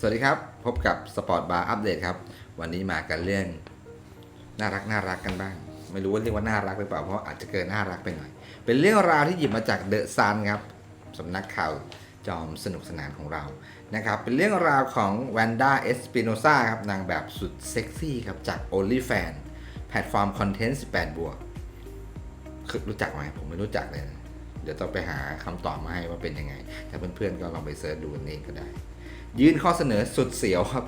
สวัสดีครับ พบกับสปอร์ตบาร์อัปเดตครับ วันนี้มากันเรื่องน่ารักน่ารักกันบ้าง ไม่รู้ว่าเรียกว่าน่ารักหรือเปล่าเพราะอาจจะเกินน่ารักไปหน่อย เป็นเรื่องราวที่หยิบมาจากเดอะซันครับสำนักข่าวจอมสนุกสนานของเรานะครับ เป็นเรื่องราวของแวนด้าเอสปิโนซาครับนางแบบสุดเซ็กซี่ครับจาก OnlyFan แพลตฟอร์มคอนเทนต์18 บวกคือรู้จักไหมผมไม่รู้จักเลย เดี๋ยวต้องไปหาคำตอบมาให้ว่าเป็นยังไง ถ้าเพื่อนๆก็ลองไปเสิร์ชดูนเองก็ได้ ยื่นข้อเสนอสุดเสียวครับ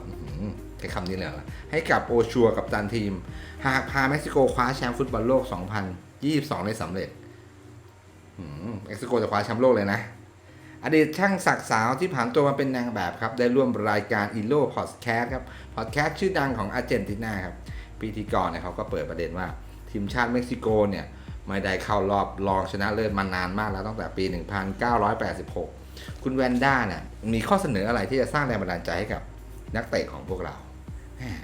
ใช้คำนี้เลยให้กับโอชัวกับตันทีม หากพาเม็กซิโกคว้าแชมป์ฟุตบอลโลก 2022 ได้สำเร็จเม็กซิโกจะคว้าแชมป์โลกเลยนะ อดีตช่างศักดิ์สาวที่ผ่านตัวมาเป็นนางแบบครับ ได้ร่วมรายการอีโ o พอดแคสต์ครับพอดแคสต์ชื่อดังของอาร์เจนตินาครับพิธีกรเนี่ยเขาก็เปิดประเด็นว่า ทีมชาติเม็กซิโกเนี่ยไม่ได้เข้ารอบรองชนะเลิศมานานมากแล้วตั้งแต่ปี 1986 คุณแวนด้าเนี่ยมีข้อเสนออะไรที่จะสร้างแรงบันดาลใจให้กับนักเตะของพวกเรา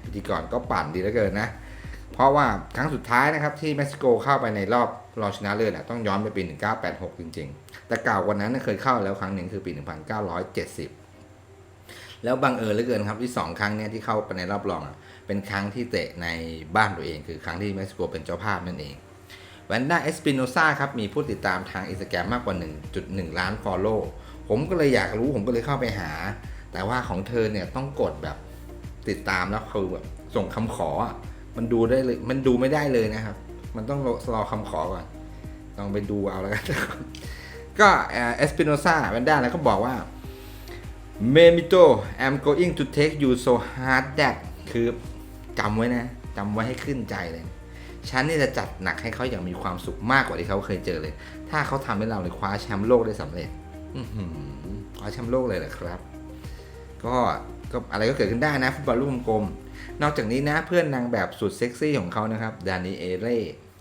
พิธีกรก็ปั่นดีเหลือเกินนะ เพราะว่าครั้งสุดท้ายนะครับที่เม็กซิโกเข้าไปในรอบรองชนะเลิศต้องย้อนไปปี 1986 จริง ๆ แต่เก่ากว่านั้นนะเคยเข้าแล้วครั้งหนึ่งคือปี 1970 แล้วบังเอิญเหลือเกินครับที่ 2 ครั้งเนี่ยที่เข้าไปในรอบรองเป็นครั้งที่เตะในบ้านตัวเอง คือครั้งที่เม็กซิโกเป็นเจ้าภาพนั่นเองแวนด้าเอสปิโนซาครับมีผู้ติดตามทางอินสตาแกรมมากกว่า 1.1 ล้านฟอลโล่ ผมก็เลยอยากรู้ผมก็เลยเข้าไปหา แต่ว่าของเธอเนี่ยต้องกดแบบติดตามแล้วคือแบบส่งคำขอ มันดูได้เลยมันดูไม่ได้เลยนะครับ มันต้องรอรอคำขอก่อนลองไปดูเอาแล้วกันก็เอสปิโนซาแวนด้าแล้วก็บอกว่าเมมิโต I'm going to take you so hard that คือจำไว้นะจำไว้ให้ขึ้นใจเลย ฉันนี่จะจัดหนักให้เขาอย่างมีความสุขมากกว่าที่เขาเคยเจอเลย ถ้าเขาทำให้เราเลยคว้าแชมป์โลกได้สำเร็จ คว้าแชมป์โลกเลยเหรอครับ ก็ก็อะไรก็เกิดขึ้นได้นะฟุตบอลลูกกลม นอกจากนี้นะเพื่อนนางแบบสุดเซ็กซี่ของเขานะครับดานิเอเล่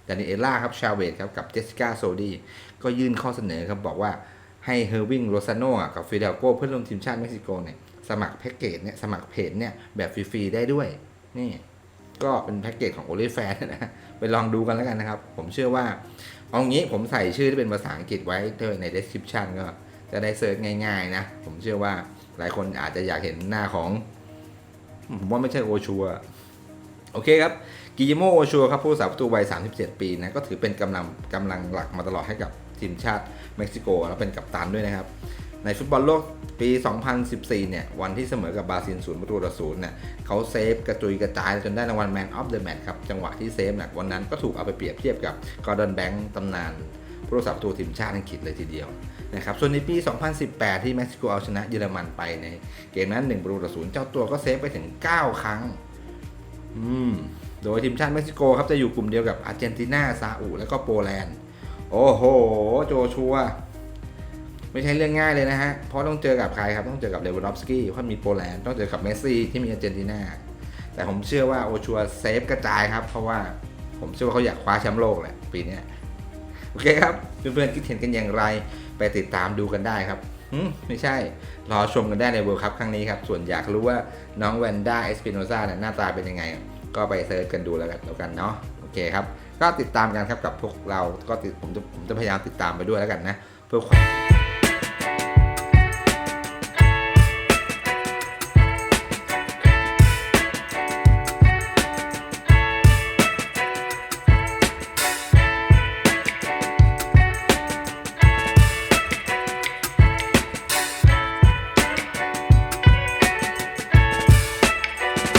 ดานิเอล่าครับชาเวตครับกับเจสสิก้าโซดีก็ยื่นข้อเสนอครับบอกว่าให้เฮอร์วิงโรซาโนกับฟิเดลโกเพื่อนร่วมทีมชาติเม็กซิโกเนี่ยสมัครแพ็กเกจเนี่ยสมัครเพจเนี่ยแบบฟรีๆได้ด้วย นี่ ก็เป็นแพ็กเกจของ o อ l y f a n นะ ไปลองดูกันแล้วกันนะครับ ผมเชื่อว่า เอางี้ผมใส่ชื่อที่เป็นภาษาอังกฤษไว้ใน description ก็ จะได้เซิร์ชง่ายๆนะ ผมเชื่อว่าหลายคนอาจจะอยากเห็นหน้าของ ผมว่าไม่ใช่โอชัวโอเคครับกิโมโอชัวครับผู้สาประตูวัย 37 ปีนะก็ถือเป็นกำลังกำลังหลักมาตลอดให้กับทีมชาติเม็กซิโก แล้วเป็นกัปตันด้วยนะครับ ในฟุตบอลโลกปี 2014 เนี่ย วันที่เสมอกับบราซิลศูนย์ประตูต่อศูนย์เนี่ยเขาเซฟกระจุยกระจายจนได้รางวัล Man of the Match ครับ จังหวะที่เซฟเนี่ยวันนั้นก็ถูกเอาไปเปรียบเทียบกับกอร์ดอนแบงค์ตำนาน ผู้รักษาประตูทีมชาติอังกฤษเลยทีเดียวนะครับส่วนในปี 2018 ที่เม็กซิโกเอาชนะเยอรมันไปในเกมนั้น1ประตูต่อศูนย์เจ้าตัวก็เซฟไปถึง 9 ครั้งอืมโดยทีมชาติเม็กซิโกครับจะอยู่กลุ่มเดียวกับอาร์เจนตินาซาอุและก็โปแลนด์โอ้โหโจชัวไม่ใช่เรื่องง่ายเลยนะฮะ เพราะต้องเจอกับใครครับต้องเจอกับเลวานอฟสกี้เพราะมีโปแลนด์ต้องเจอกับเมสซี่ที่มีอาร์เจนตินาแต่ผมเชื่อว่าโอชัวเซฟกระจายครับ เพราะว่าผมเชื่อว่าเขาอยากคว้าแชมป์โลกแหละปีนี้ โอเคครับ เพื่อนๆคิดเห็นกันอย่างไร ไปติดตามดูกันได้ครับหืมไม่ใช่ รอชมกันได้ในเวิร์คัพครั้งนี้ครับ ส่วนอยากรู้ว่าน้องแวนด้าเอสปิโนซาเนี่ยหน้าตาเป็นยังไง ก็ไปเซิร์ชกันดูแล้วกันแล้วกันเนาะโอเคครับ ก็ติดตามกันครับกับพวกเราก็ติดผมจะผมจะพยายามติดตามไปด้วยแล้วกันนะ เพื่อความ